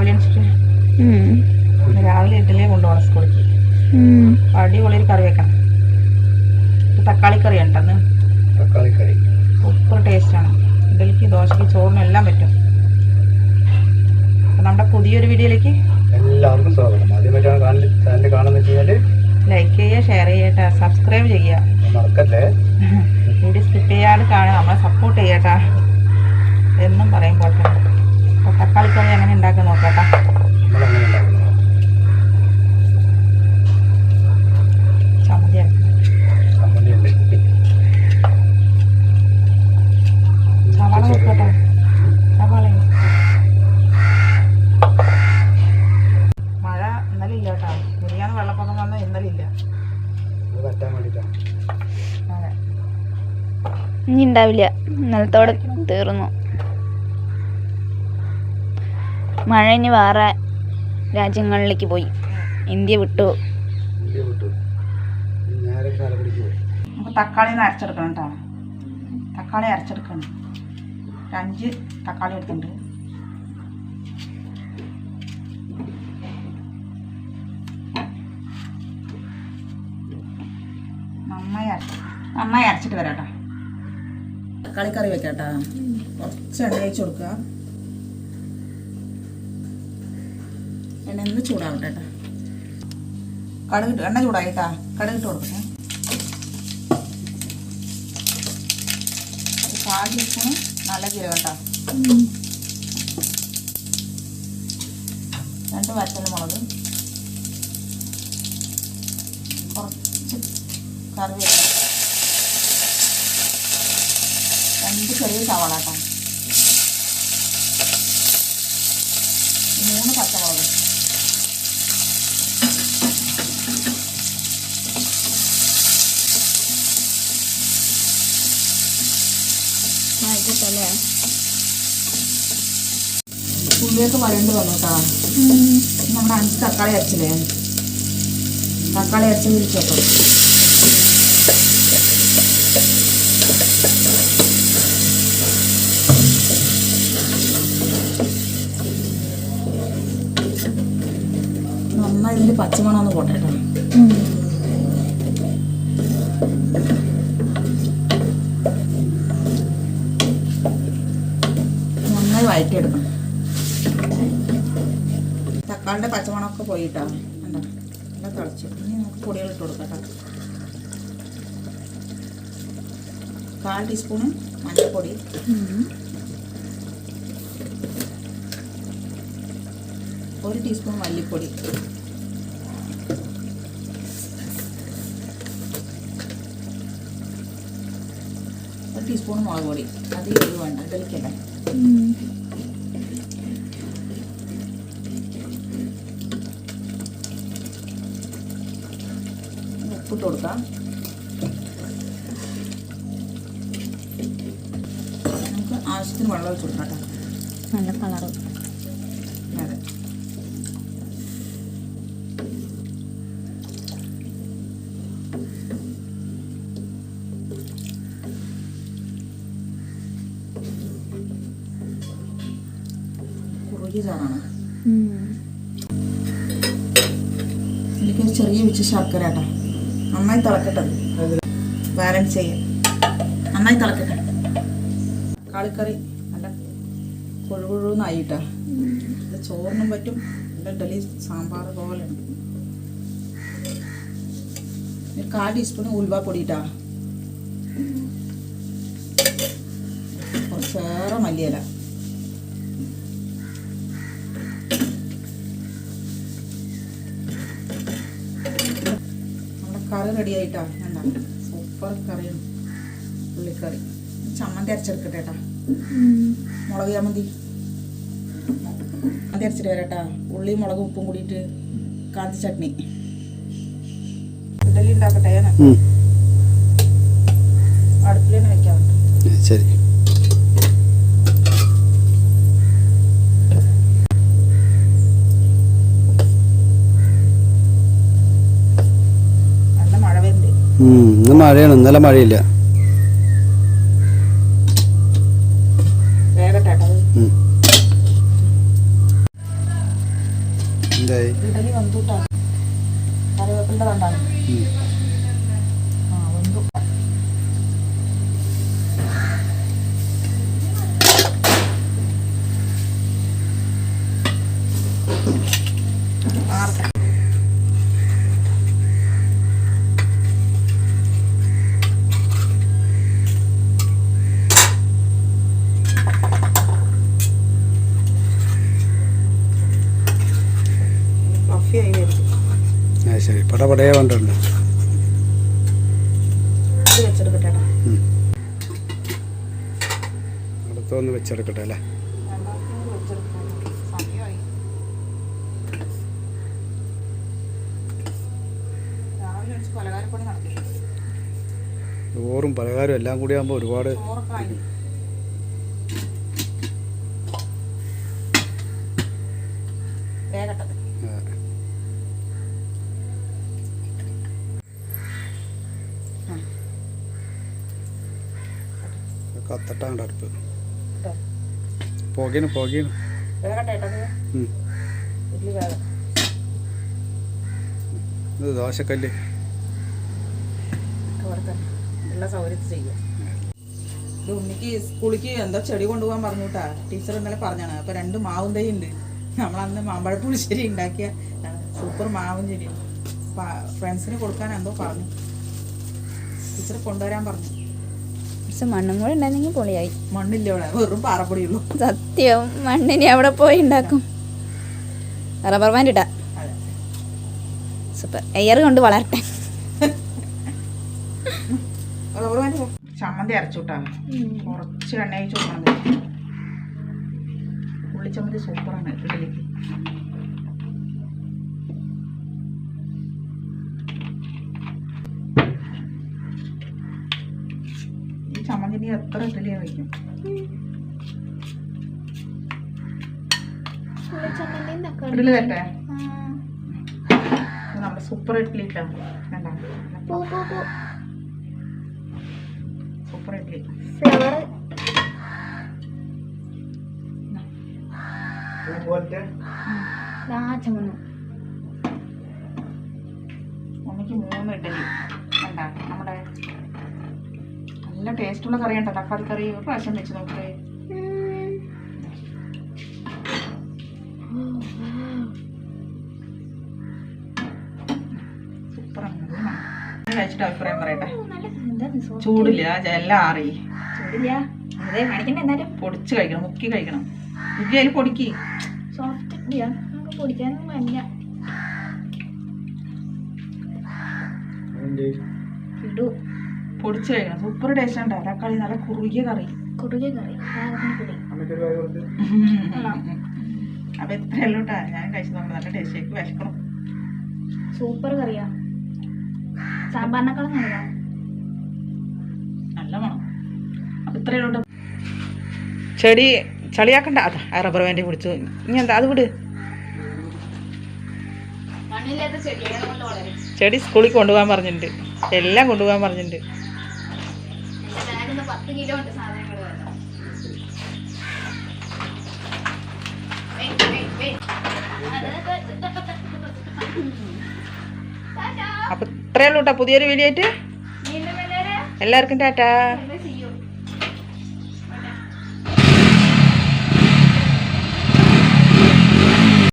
രാവിലെ. രാവിലെ ഇഡ്ഡലി കൊണ്ടുപോകണം സ്കൂളിലേക്ക് അടിപൊളിയൊരു അടിപൊളി ഒരു കറി വെക്കണം. തക്കാളി കറി ഉണ്ടെന്ന് തക്കാളി കറി. സൂപ്പർ ടേസ്റ്റാണ് ഇഡ്ഡലിക്ക് ദോശയ്ക്ക് ചോറിനും എല്ലാം പറ്റും. അപ്പോൾ നമ്മുടെ പുതിയൊരു വീഡിയോയിലേക്ക് എല്ലാവർക്കും സ്വാഗതം. ആദ്യമായിട്ടാണ് ചാനൽ ലൈക്ക് ചെയ്യുക ഷെയർ ചെയ്യട്ടെ സബ്സ്ക്രൈബ് ചെയ്യുക. മറക്കല്ലേ? വീഡിയോ സ്കിപ്പ് ചെയ്യാതെ കാണുക. നമ്മളെ സപ്പോർട്ട് ചെയ്യട്ടാ എന്നും പറയുമ്പോൾ തന്നെ അപ്പോൾ തക്കാളിക്കറി എങ്ങനെ ഉണ്ടാക്കി സവാള നോക്കട്ടെ സവാള മഴ ഇന്നലെ ഇല്ല കേട്ടോ വെള്ളപ്പൊക്കം ഇന്നലെ ഇല്ല. ഇനി ഉണ്ടാവില്ല. ഇന്നലത്തോടെ തീർന്നു. മഴ ഇനി വേറെ രാജ്യങ്ങളിലേക്ക് പോയി. ഇന്ത്യ വിട്ടു. തക്കാളി അരച്ചെടുക്കണം കേട്ടോ. തക്കാളി അരച്ചെടുക്കണം. അഞ്ച് തക്കാളി എടുത്തിട്ടുണ്ട്. നന്നായി അരച്ച് നന്നായി അരച്ചിട്ട് വരാം കേട്ടോ. തക്കാളി കറി വെക്കാം കേട്ടോ. കുറച്ച് എണ്ണ ഒഴിച്ച് കൊടുക്കുക. എണ്ണ ഒന്ന് ചൂടാവട്ടെ കേട്ടോ. കടുകിട്ട് എണ്ണ ചൂടായിട്ടാ? കടുകിട്ട് കൊടുക്കട്ടെ. കാൽ ടീസ്പൂൺ നല്ല ജീരകം രണ്ട് വറ്റൽ മുളക്. കുറച്ച് കറിവേപ്പില. രണ്ട് ചെറിയ സവാള കേട്ടോ. മൂന്ന് പച്ചമുളക്. ഉള്ളിയൊക്കെ വരേണ്ടി വന്നു കേട്ടോ നമ്മുടെ അഞ്ച് തക്കാളി അരച്ചില്ലേ? തക്കാളി അരച്ച് വിരിച്ചോട്ടോ നന്നായി ഇതിൽ പച്ചമണം ഒന്ന് പോട്ടെ കേട്ടോ. നന്നായി വഴറ്റിയെടുക്കണം. തക്കാളിന്റെ പച്ചമണമൊക്കെ പോയിട്ടാ. കണ്ടോ? നല്ല തിളച്ചു. ഇനി നമുക്ക് പൊടികൾ ഇട്ട് കൊടുക്കാം കാൽ ടീസ്പൂണ് മഞ്ഞൾപ്പൊടി. ഒരു ടീസ്പൂൺ മല്ലിപ്പൊടി. ഒരു ടീസ്പൂൺ മുളക് പൊടി അത് എരിവ് വേണ്ട. ഇഡലിക്കല്ലേ ഉപ്പിട്ട് കൊടുക്കാം. നമുക്ക് ആവശ്യത്തിന് വെള്ളം ഒഴിച്ച് കൊടുക്കാം കേട്ടോ. നല്ല കളറ്. അതെ. കുറുകിയ ചാറാണ് ഇതിലേക്ക് ചെറിയ വെച്ച് ശർക്കര കേട്ടോ നന്നായി തിളക്കട്ടെ. ബാലൻസ് ചെയ്യാം. നന്നായി തിളക്കട്ടെ. കാളിക്കറി നല്ല കൊഴുകൊഴുന്നായിട്ടാ. ചോറിനും പറ്റും. നല്ല ഡലി സാമ്പാർ പോലെ ഒരു കാൽ ടീസ്പൂൺ ഉൽവ പൊടിയിട്ടാ കുറച്ചേറെ മല്ലിയില. കറി റെഡി ആയിട്ടാ. സൂപ്പർ കറിയാണ് ഉള്ളിക്കറി. ചമ്മന്തി അരച്ചെടുക്കട്ടെ കേട്ടാ മുളക് ചമ്മന്തി. ചമ്മന്തി അരച്ചിട്ട് വരാട്ടാ ഉള്ളി മുളക് ഉപ്പും കൂടിയിട്ട് കാന്തി ചട്നി. ഇഡലി ഉണ്ടാക്കട്ടെ ഞാൻ അടുപ്പിൽ തന്നെ വെക്കാം. ശരി. ഇന്ന് മഴയാണ്. ഇന്നലെ മഴയില്ല. എന്തായി? കറിവേപ്പിന്റെ കണ്ടാണ് പടപടേ കൊണ്ടുണ്ട് അടുത്തൊന്ന് വെച്ചെടുക്കട്ടെ അല്ലേ? ചോറും പലഹാരം എല്ലാം കൂടി ആകുമ്പോൾ ഒരുപാട് കത്തട്ടാണ്ട് അടുപ്പ് പുകയാണ് പുകയാണ് ഇത് ദോശക്കല്ല്. ഇത് ഉണ്ണിക്ക് സ്കൂളിക്ക് എന്താ ചെടി കൊണ്ടുപോകാൻ പറഞ്ഞു കേട്ടാ ടീച്ചർ ഇന്നലെ പറഞ്ഞാണ് അപ്പൊ രണ്ട് മാവും തൈ ഉണ്ട്. നമ്മളന്ന് മാമ്പഴ പുളിശ്ശേരി ഉണ്ടാക്കിയ സൂപ്പർ മാവും ചെടിയും ഫ്രണ്ട്സിന് കൊടുക്കാൻ എന്തോ പറഞ്ഞു. ടീച്ചർ കൊണ്ടുവരാൻ പറഞ്ഞു. പക്ഷെ മണ്ണും കൂടെ ഉണ്ടായിരുന്നെങ്കിൽ പൊളിയായി. മണ്ണില്ല ഇവിടെ വെറും പാറപ്പൊടിയുള്ളൂ. സത്യം മണ്ണിനി അവിടെ പോയി ഉണ്ടാക്കും. റബ്ബർ ബാൻഡ് ഇടാ. സൂപ്പർ. എയർ കൊണ്ട് വളരട്ടെ. റബ്ബർ ബാൻഡ് ചമ്മന്തി അരച്ചുട്ടാ കുറച്ച് എണ്ണ ഒഴിച്ച് കൊടുക്കണം. ഉള്ളിച്ചമ്മന്തി സൂപ്പറാണ് ഇഡലിക്ക് ചമ്മന്തി നീ എത്ര ഇഡലിയാ വയ്ക്കും നമ്മുടെ സൂപ്പർ ഇഡ്ഡലി സൂപ്പർ ഇഡ്ഡലി. മമ്മിക്ക് മൂന്ന് ഇഡ്ഡലി. നല്ല ടേസ്റ്റുള്ള കറി ഉണ്ടോ തക്കാളി കറി ഒരു പ്രാവശ്യം വെച്ച് നോക്കേ സൂപ്പറാണ് നല്ല മണം. ഞാൻ കഴിച്ചിട്ട് അഭിപ്രായം പറയട്ടെ. ചൂടില്ല എല്ലാം ആറി. പൊടിച്ച് കഴിക്കണം മുക്കി കഴിക്കണം. മുക്കി അതിൽ പൊടിക്ക്. സോഫ്റ്റ് പൊടിച്ച് കഴിക്കണം. സൂപ്പർ ടേസ്റ്റ് ഉണ്ട് തക്കാളി നല്ല കുറുകിയ കറി. കുറുകിയ കറി. അപ്പൊ കേട്ടാ. ഞാൻ കഴിച്ചു നോക്കണം നല്ല ടേസ്റ്റ് ആയിരിക്കും വിശക്കണം. സൂപ്പർ കറിയാ. സാമ്പാറിനേക്കാളും നല്ലതാ. നല്ല വേണം അപ്പൊ ഇത്രയല്ലോ ചെടി ചളിയാക്കണ്ട. അതാ ആ റബ്ബർ ബാൻഡ് പിടിച്ചു ഇനി എന്താ? അത് വിട്. ചെടി സ്കൂളിൽ കൊണ്ടുപോകാൻ പറഞ്ഞിട്ടുണ്ട്. എല്ലാം കൊണ്ടുപോകാൻ പറഞ്ഞിട്ടുണ്ട്. ബാഗിന്ന് പത്ത് കിലോ ഉണ്ട് സാധനങ്ങൾ wait. അപ്പൊ ഇത്രയല്ലോട്ടാ പുതിയൊരു വീഡിയോ ആയിട്ട് എല്ലാവർക്കും ടാറ്റാ.